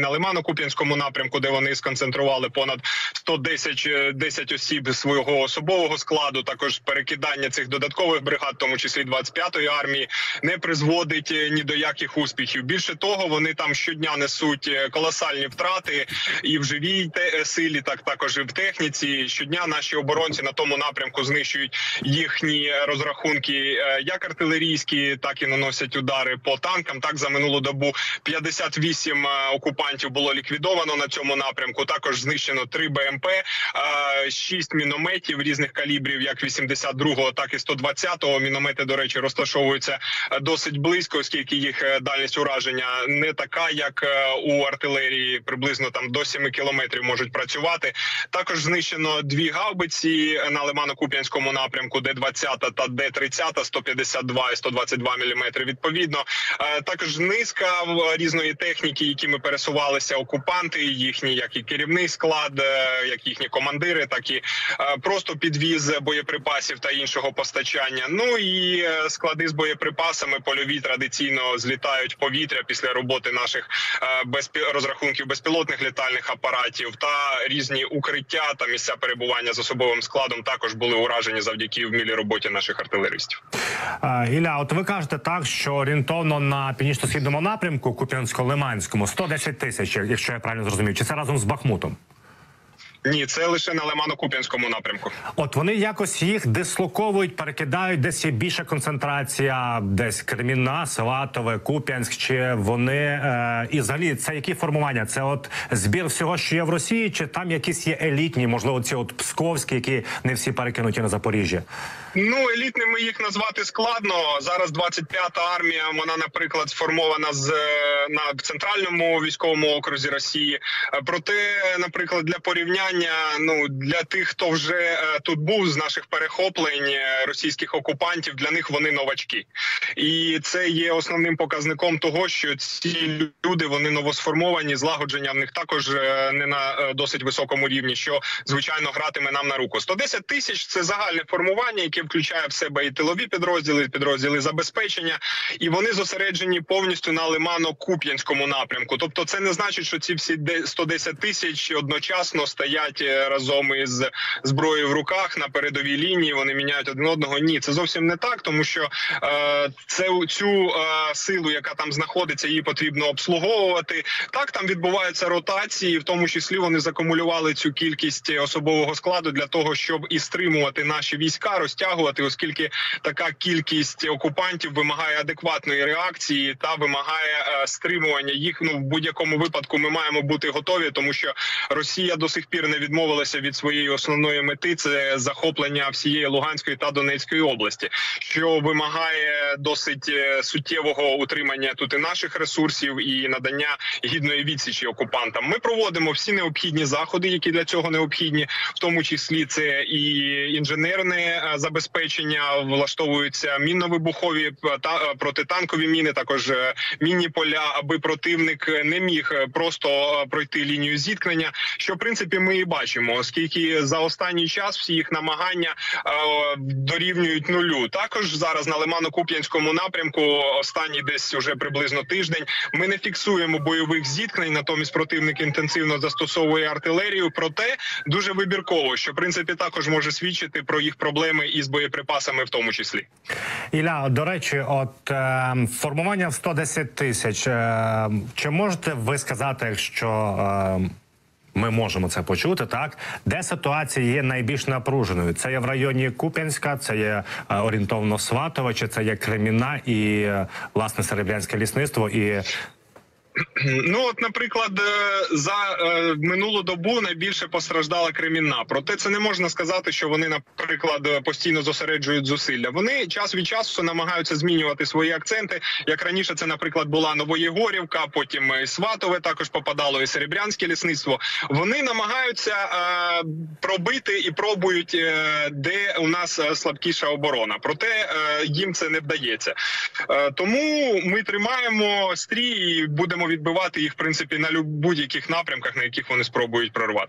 на Лимано-Куп'янському напрямку, де вони сконцентрували понад 110 е, 10 осіб свого особового складу. Також перекидання цих додаткових бригад, тому числі 25-ї армії, не призводить е, ні до яких успіхів. Більше того, вони там щодня несуть е, колосальні втрати і в живій е, силі, так також і в техніці. Щодня наші оборонці на тому напрямку знищують їхні розрахунки, е, як артилерійські, так і наносять удари по танкам. Так за минулу добу 58 е, окупантів було ліквідовано на цьому напрямку. Також знищено 3 БМП, 6 мінометів різних калібрів, як 82-го, так і 120-го. Міномети, до речі, розташовуються е, досить близько, оскільки їх е, дальність ураження не така, як е, у артилерії, приблизно там до 7 кілометрів можуть працювати. Також знищено дві гаубиці на Лимано-Куп'янському напрямку, Д-20 та Д-30, 152 і 122 мм відповідно. Також низка різної техніки, якими пересувалися окупанти, їхні як і керівний склад, е, як їхні командири, так і е, просто підвіз боєприпасів та іншого постачання. Ну і е, склади з боєприпасами польові традиційно злітають в повітря після роботи наших безпі... розрахунків безпілотних літальних апаратів та різні укриття та місця перебування з особовим складом також були уражені завдяки вмілій роботі наших артилеристів. Ілля, от ви кажете так, що орієнтовно на північно-східному напрямку Куп'янсько-Лиманському 110 тисяч, якщо я правильно зрозумів, чи це разом з Бахмутом? Ні, це лише на Лимано-Куп'янському напрямку. От вони якось їх дислоковують, перекидають, десь є більша концентрація, десь Кремінна, Саватове, Куп'янськ. Чи вони е, і взагалі це які формування? Це от збір всього, що є в Росії, чи там якісь є елітні, можливо, ці от псковські, які не всі перекинуті на Запоріжжя? Ну елітними їх назвати складно. Зараз 25-та армія. Вона, наприклад, сформована з е, на центральному військовому окрузі Росії. Е, Проте, наприклад, для порівняння, ну для тих, хто вже е, тут був з наших перехоплень е, російських окупантів, для них вони новачки, і це є основним показником того, що ці люди вони новосформовані, злагодження в них також не на досить високому рівні, що звичайно гратиме нам на руку. 110 тисяч це загальне формування, яке включає в себе і тилові підрозділи, підрозділи забезпечення, і вони зосереджені повністю на Лимано-Куп'янському напрямку. Тобто, це не значить, що ці всі де- 110 тисяч одночасно стоять е, разом із зброєю в руках на передовій лінії. Вони міняють один одного. Ні, це зовсім не так, тому що е, це цю е, силу, яка там знаходиться, її потрібно обслуговувати. Так там відбуваються ротації, в тому числі вони закумулювали цю кількість особового складу для того, щоб і стримувати наші війська, розтягувати, оскільки така кількість окупантів вимагає адекватної реакції та вимагає е, стримування їх. Ну в будь-якому випадку ми маємо бути готові, тому що Росія до сих пір не відмовилася від своєї основної мети це захоплення всієї Луганської та Донецької області, що вимагає досить е, суттєвого утримання тут і наших ресурсів і надання гідної відсічі окупантам. Ми проводимо всі необхідні заходи, які для цього необхідні, в тому числі це і інженерне е, забезпечення, влаштовуються мінно-вибухові е, та протитанкові міни, також мінні поля, аби противник не міг е, просто е, пройти лінію зіткнення. Що в принципі ми і бачимо, оскільки за останній час всі їх намагання е, дорівнюють нулю. Також зараз на Лимано-Куп'янському напрямку, останній десь уже приблизно тиждень, ми не фіксуємо бойових зіткнень. Натомість противник інтенсивно застосовує артилерію. Проте дуже вибірково, що в принципі також може свідчити про їх проблеми із боєприпасами, в тому числі. Ілля, до речі, от е, формування в 110 тисяч. Е, чи можете ви сказати, якщо е, ми можемо це почути, так де ситуація є найбільш напруженою? Це є в районі Куп'янська, це є е, орієнтовно Сватова, чи це є Креміна і е, власне Серебрянське лісництво і Ну от, наприклад, е, за е, минулу добу найбільше постраждала Кремінна. Проте це не можна сказати, що вони, наприклад, е, постійно зосереджують зусилля. Вони час від часу намагаються змінювати свої акценти. Як раніше, це, наприклад, була Новоєгорівка, потім і Сватове також попадало і Серебрянське лісництво. Вони намагаються е, пробити і пробують, е, де у нас слабкіша оборона. Проте е, їм це не вдається. Е, тому ми тримаємо стрій і будемо відбивати їх в принципі на будь-яких напрямках, на яких вони спробують прорвати.